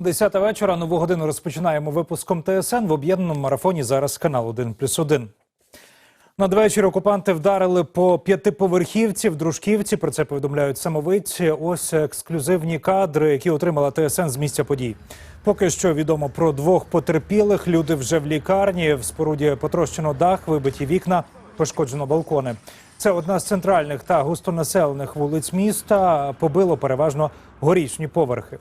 Десята вечора. Нову годину розпочинаємо випуском ТСН в об'єднаному марафоні. Зараз канал 1 плюс 1. Надвечір окупанти вдарили по п'ятиповерхівці в Дружківці. Про це повідомляють самовидці. Ось ексклюзивні кадри, які отримала ТСН з місця подій. Поки що відомо про двох потерпілих. Люди вже в лікарні. В споруді потрощено дах, вибиті вікна, пошкоджено балкони. Це одна з центральних та густонаселених вулиць міста. Побило переважно горішні поверхи.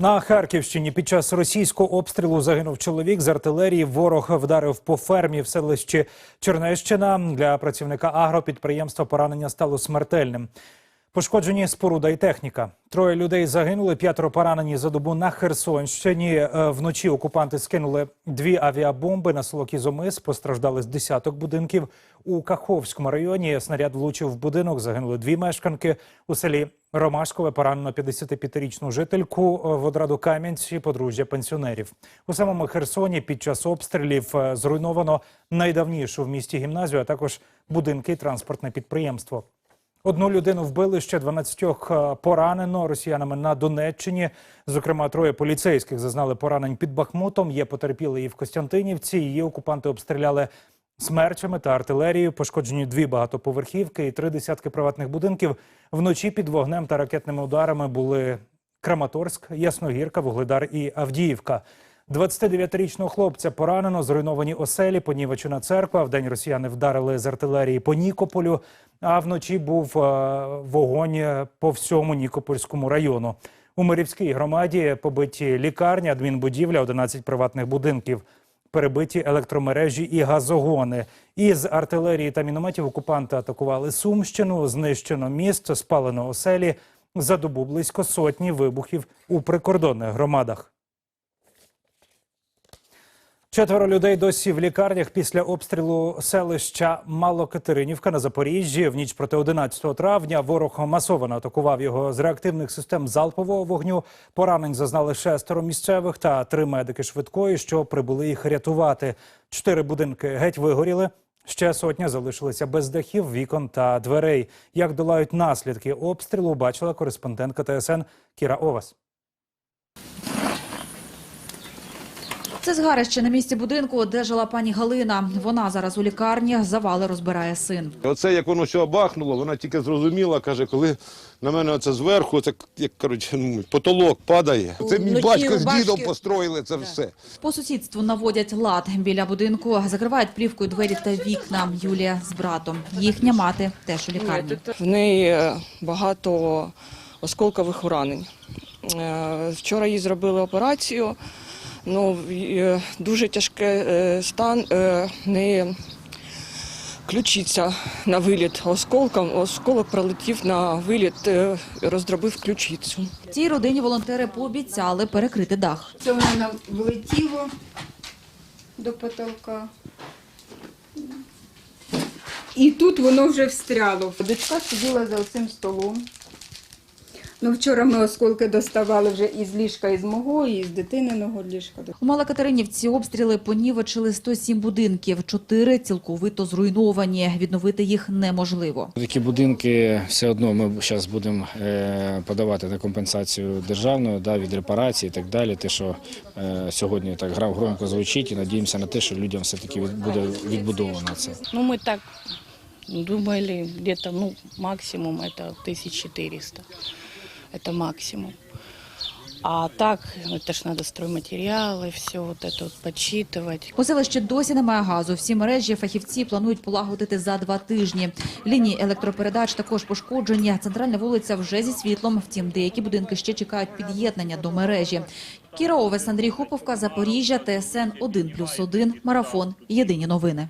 На Харківщині під час російського обстрілу загинув чоловік з артилерії. Ворог вдарив по фермі в селищі Чернещина. Для працівника агропідприємства поранення стало смертельним. Пошкоджені споруда і техніка. Троє людей загинули, п'ятеро поранені за добу на Херсонщині. Е, Вночі окупанти скинули дві авіабомби на село Кізомис. Постраждали з десяток будинків. У Каховському районі снаряд влучив в будинок. Загинули дві мешканки. У селі Ромашкове поранено 55-річну жительку е, в Одраду Кам'янці, подружжя пенсіонерів. У самому Херсоні під час обстрілів е, зруйновано найдавнішу в місті гімназію, а також будинки і транспортне підприємство. Одну людину вбили, ще 12 е, поранено росіянами на Донеччині. Зокрема, троє поліцейських зазнали поранень під Бахмутом. Є потерпіли і в Костянтинівці. Її окупанти обстріляли смерчами та артилерією. Пошкоджені дві багатоповерхівки і три десятки приватних будинків. Вночі під вогнем та ракетними ударами були Краматорськ, Ясногірка, Вугледар і Авдіївка. 29-річного хлопця поранено, зруйновані оселі, понівечена церква. Вдень росіяни вдарили з артилерії по Нікополю, а вночі був е, вогонь по всьому Нікопольському району. У Мирівській громаді побиті лікарні, адмінбудівля, 11 приватних будинків. Перебиті електромережі і газогони. Із артилерії та мінометів окупанти атакували Сумщину, знищено міст, спалено оселі. За добу близько сотні вибухів у прикордонних громадах. Четверо людей досі в лікарнях після обстрілу селища Малокатеринівка на Запоріжжі. В ніч проти 11 травня ворог масово атакував його з реактивних систем залпового вогню. Поранень зазнали шестеро місцевих та три медики швидкої, що прибули їх рятувати. Чотири будинки геть вигоріли. Ще сотня залишилися без дахів, вікон та дверей. Як долають наслідки обстрілу, бачила кореспондентка ТСН Кіра Овас. Це згарище на місці будинку, де жила пані Галина. Вона зараз у лікарні, завали розбирає син. Оце як воно все бахнуло, вона тільки зрозуміла, каже, коли на мене оце зверху, це як коротше, ну, потолок падає. Це мій батько з дідом построїли це все. По сусідству наводять лад біля будинку, закривають плівкою двері та вікна. Юлія з братом. Їхня мати теж у лікарні. В неї е, багато осколкових уранень. Е, Вчора їй зробили операцію. Ну, е, дуже тяжкий е, стан. е, В ключиця на виліт осколком. Осколок пролетів на виліт, роздробив ключицю. Цій родині волонтери пообіцяли перекрити дах. Це воно нам влетіло до потолка. І тут воно вже встряло. Дочка сиділа за цим столом. Ну, вчора ми осколки доставали вже із ліжка, із мого, і з дитининого ліжка. У Малокатеринівці обстріли понівечили 107 будинків, чотири цілковито зруйновані. Відновити їх неможливо. Такі будинки все одно ми зараз будемо е, подавати на компенсацію державну да, від репарації і так далі. Те, що е, сьогодні так грав громко звучить, і надіємося на те, що людям все таки буде відбудовано це. Ну, мы так думали, где-то, ну, максимум это 1400 Это максимум. А так, это ж надо стройматериалы, все вот это вот подсчитывать. У селищі досі немає газу. Всі мережі фахівці планують полагодити за два тижні. Лінії електропередач також пошкоджені. Центральна вулиця вже зі світлом. Втім, деякі будинки ще чекають під'єднання до мережі. Кіра Овес, Андрій Хуповка, Запоріжжя, ТСН 1+,1, Марафон. Єдині новини.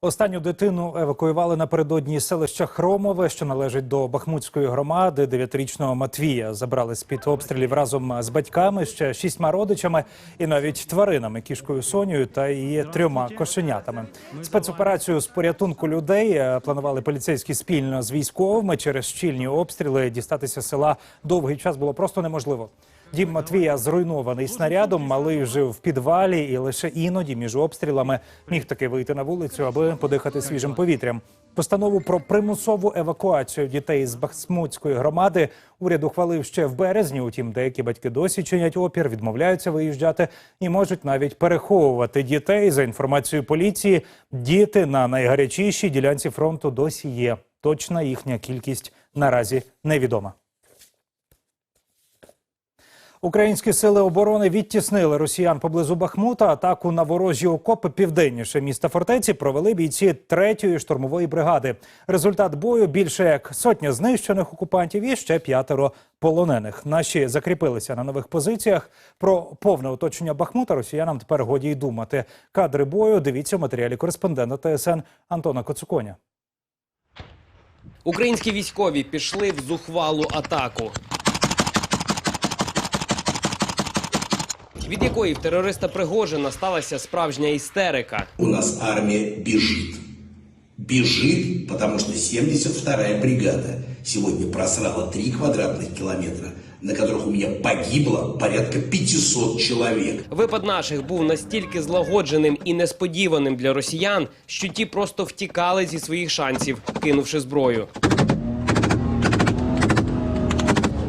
Останню дитину евакуювали напередодні селища Хромове, що належить до Бахмутської громади. Дев'ятирічного Матвія забрали з під обстрілів разом з батьками, ще шістьма родичами і навіть тваринами кішкою Сонею та її трьома кошенятами. Спецоперацію з порятунку людей е, планували поліцейські спільно з військовими. Через щільні обстріли дістатися села довгий час було просто неможливо. Дім Матвія зруйнований снарядом. Малий жив в підвалі, і лише іноді між обстрілами міг таки вийти на вулицю, аби подихати свіжим повітрям. Постанову про примусову евакуацію дітей з Бахмутської громади уряд ухвалив ще в березні. Утім, деякі батьки досі чинять опір, відмовляються виїжджати і можуть навіть переховувати дітей. За інформацією поліції, діти на найгарячішій ділянці фронту досі є. Точна їхня кількість наразі невідома. Українські сили оборони відтіснили росіян поблизу Бахмута. Атаку на ворожі окопи південніше міста фортеці провели бійці третьої штурмової бригади. Результат бою більше як сотня знищених окупантів і ще п'ятеро полонених. Наші закріпилися на нових позиціях. Про повне оточення Бахмута росіянам тепер годі й думати. Кадри бою дивіться в матеріалі кореспондента ТСН Антона Коцуконя. Українські військові пішли в зухвалу атаку. Від якої в терориста Пригожина сталася справжня істерика. У нас армия бежит. Бежит, потому что 72-я бригада сегодня просрала 3 квадратных километра, на которых у меня погибло порядка 500 человек. Випад наших був настільки злагодженим і несподіваним для росіян, що ті просто втікали зі своїх шансів, кинувши зброю.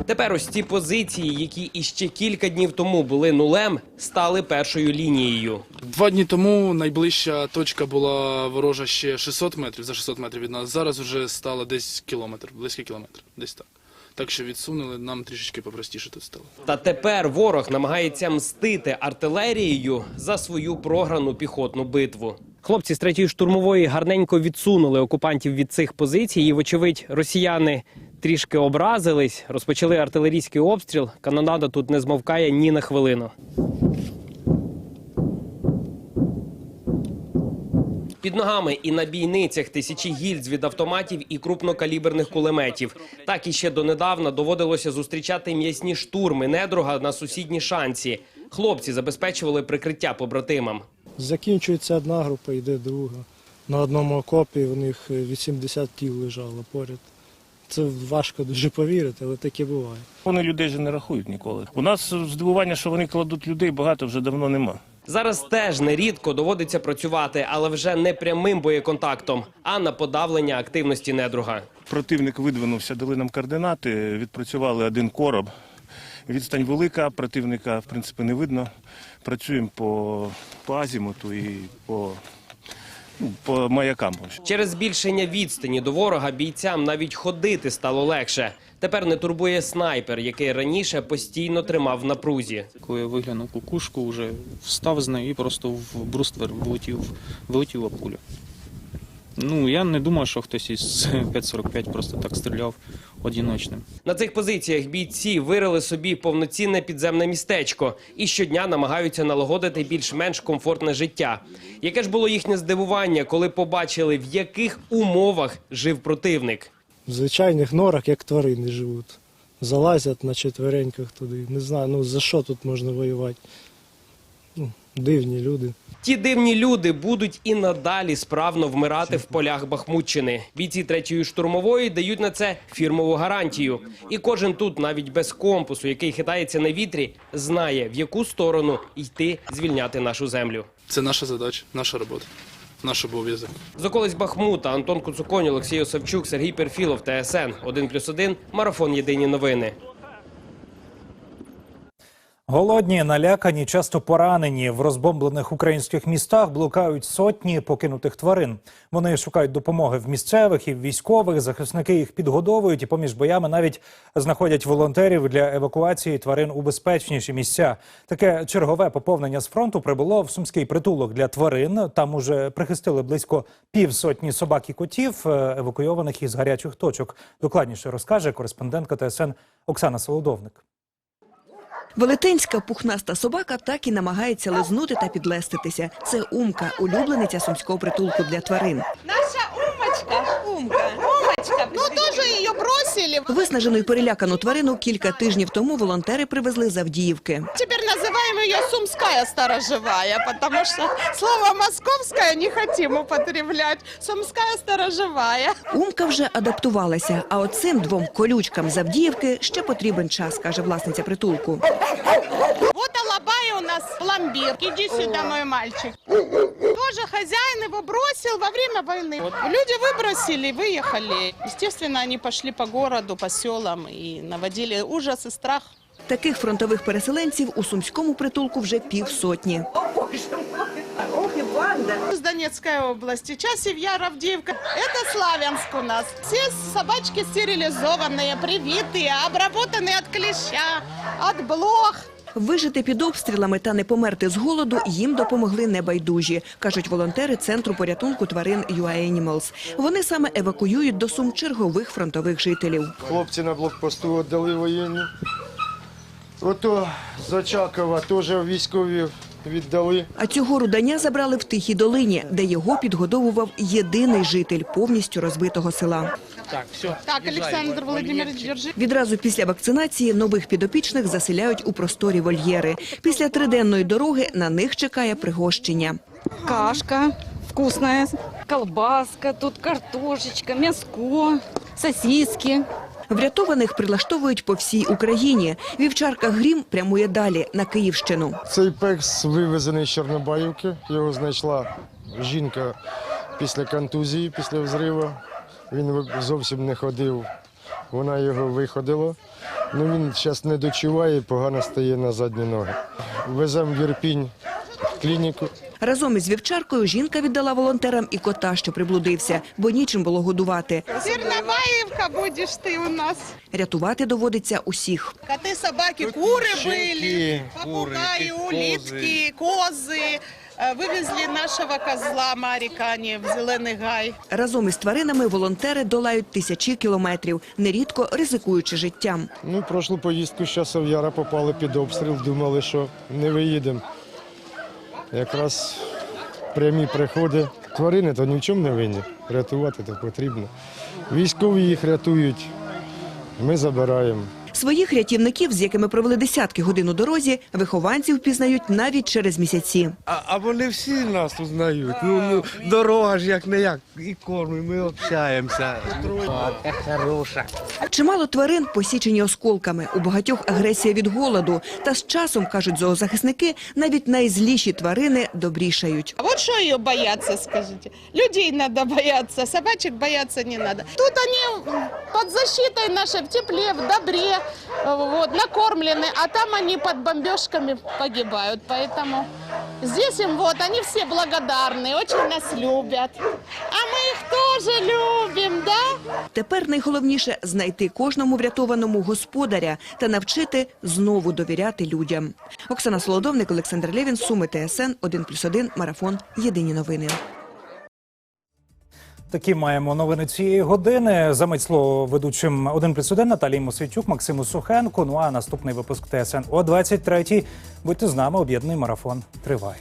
Тепер ось ці позиції, які іще кілька днів тому були нулем, стали першою лінією. Два дні тому найближча точка була ворожа ще 600 метрів, за 600 метрів від нас. Зараз вже стало десь кілометр, близький кілометр, десь так. Так що відсунули, нам трішечки попростіше тут стало. Та тепер ворог намагається мстити артилерією за свою програну піхотну битву. Хлопці з третьої штурмової гарненько відсунули окупантів від цих позицій. І, вочевидь, росіяни трішки образились, розпочали артилерійський обстріл. Канонада тут не змовкає ні на хвилину. Під ногами і на бійницях тисячі гільз від автоматів і крупнокаліберних кулеметів. Так і ще донедавна доводилося зустрічати м'ясні штурми недруга на сусідній шанці. Хлопці забезпечували прикриття побратимам. Закінчується одна група, йде друга. На одному окопі у них 80 тіл лежало поряд. Це важко дуже повірити, але таке буває. Вони людей же не рахують ніколи. У нас здивування, що вони кладуть людей, багато вже давно нема. Зараз теж нерідко доводиться працювати, але вже не прямим боєконтактом, а на подавлення активності недруга. Противник видвинувся, дали нам координати, відпрацювали один короб. Відстань велика, противника в принципі не видно. Працюємо по, по азімуту і по, по маякам. Через збільшення відстані до ворога бійцям навіть ходити стало легше. Тепер не турбує снайпер, який раніше постійно тримав в напрузі. Коли я виглянув кукушку, вже встав з нею і просто в бруствер влетів, влетіла пуля. Ну, я не думав, що хтось із 5.45 просто так стріляв одіночним. На цих позиціях бійці вирили собі повноцінне підземне містечко і щодня намагаються налагодити більш-менш комфортне життя. Яке ж було їхнє здивування, коли побачили, в яких умовах жив противник? В звичайних норах, як тварини живуть. Залазять на четвереньках туди. Не знаю, ну за що тут можна воювати. Дивні люди. Ті дивні люди будуть і надалі справно вмирати в полях Бахмутщини. Бійці третьої штурмової дають на це фірмову гарантію. І кожен тут, навіть без компасу, який хитається на вітрі, знає в яку сторону йти звільняти нашу землю. Це наша задача, наша робота, наш обов'язок. З околиць Бахмута Антон Куцуконь, Олексій Осавчук, Сергій Перфілов, ТСН 1+,1, Марафон Єдині новини. Голодні, налякані, часто поранені в розбомблених українських містах блукають сотні покинутих тварин. Вони шукають допомоги в місцевих і в військових. Захисники їх підгодовують і поміж боями навіть знаходять волонтерів для евакуації тварин у безпечніші місця. Таке чергове поповнення з фронту прибуло в сумський притулок для тварин. Там уже прихистили близько півсотні собак і котів, е, евакуйованих із гарячих точок. Докладніше розкаже кореспондентка ТСН Оксана Солодовник. Велетенська пухнаста собака так і намагається лизнути та підлеститися. Це Умка, улюблениця сумського притулку для тварин. Наша умочка. Умка. Умочка. Ну, тоже ее бросили. выбросили. Виснажену й перелякану тварину кілька тижнів тому волонтери привезли з Авдіївки. Теперь называем ее Сумская сторожевая, потому что слово московское не хотим употреблять. Сумская сторожевая. Умка вже адаптувалася, а от цим двом колючкам з Авдіївки ще потрібен час, каже власниця притулку. Вот Алабай у нас пломбир. Иди сюда, мой мальчик. Тоже хозяин его бросил во время войны. Вот Люди выбросили, выехали. Естественно, они пошли по городу, по селам и наводили ужас и страх. Таких фронтових переселенців у сумському притулку вже півсотні. Из Донецкой области, часів Яр, Авдеевка. Это Славянск у нас. Все собачки стерилизованные, привитые, обработанные от клеща, от блох. Вижити під обстрілами та не померти з голоду їм допомогли небайдужі, кажуть волонтери центру порятунку тварин UA Animals. Вони саме евакуюють до Сум чергових фронтових жителів. Хлопці на блокпосту віддали воєнні. Ото Зачакова теж військові віддали. А цього рудання забрали в Тихій долині, де його підгодовував єдиний житель повністю розбитого села. Так, Александр Владимирович, держи. Відразу після вакцинації нових підопічних заселяють у просторі вольєри. Після триденної дороги на них чекає пригощення. Кашка вкусная, колбаска, тут картошечка, мяско, сосиски. Врятованих прилаштовують по всій Україні. Вівчарка Грім прямує далі на Київщину. Цей пекс вивезений з Чорнобаївки. Його знайшла жінка після контузії, після взриву. Він зовсім не ходив. Вона його виходила. Ну він зараз не дочуває, погано стає на задні ноги. Веземо в Ірпінь в клініку. Разом із вівчаркою жінка віддала волонтерам і кота, що приблудився, бо нічим було годувати. Терноваевка будешь ты у нас. Рятувати доводиться усіх. Коты, собаки, куры щенки, были, куры, попугаи, козы. улитки, козы. Э, Вывезли нашего козла Марикани в Зеленый гай. Разом із тваринами волонтери долають тисячі кілометрів, нерідко ризикуючи життям. Ну, прошлу поїздку з часов Яра попали під обстріл, думали, що не виїдемо. Якраз прямі приходи. Тварини то ні в чому не винні. Рятувати то потрібно. Військові їх рятують, ми забираємо. Своїх рятівників, з якими провели десятки годин у дорозі, вихованці впізнають навіть через місяці. А, а вони всі нас тут знають. Ну, ну дорога ж як не як. І корм, і ми общаємося. Хороша. Чимало тварин посічені осколками, у багатьох агресія від голоду. Та з часом, кажуть зоозахисники, навіть найзліші тварини добрішають. А вот что ее бояться, скажите? Людей надо бояться, собачек бояться не надо. Тут они м, под защитой нашей, в тепле, в добре, э, вот, накормлены, а там они под бомбежками погибают. Поэтому здесь им вот, они все благодарны, очень нас любят. А мы их тоже любим, да? Тепер найголовніше знайти кожному врятованому господаря та навчити знову довіряти людям. Оксана Солодовник, Олександр Левін, Суми ТСН 1+,1, Марафон. Єдині новини. Такі маємо новини цієї години. Замить слово ведучим один плюс один Наталії Мосвітюк, Максиму Сухенку. Ну а наступний випуск ТСН о 23-й. Будьте з нами. Об'єднаний марафон триває.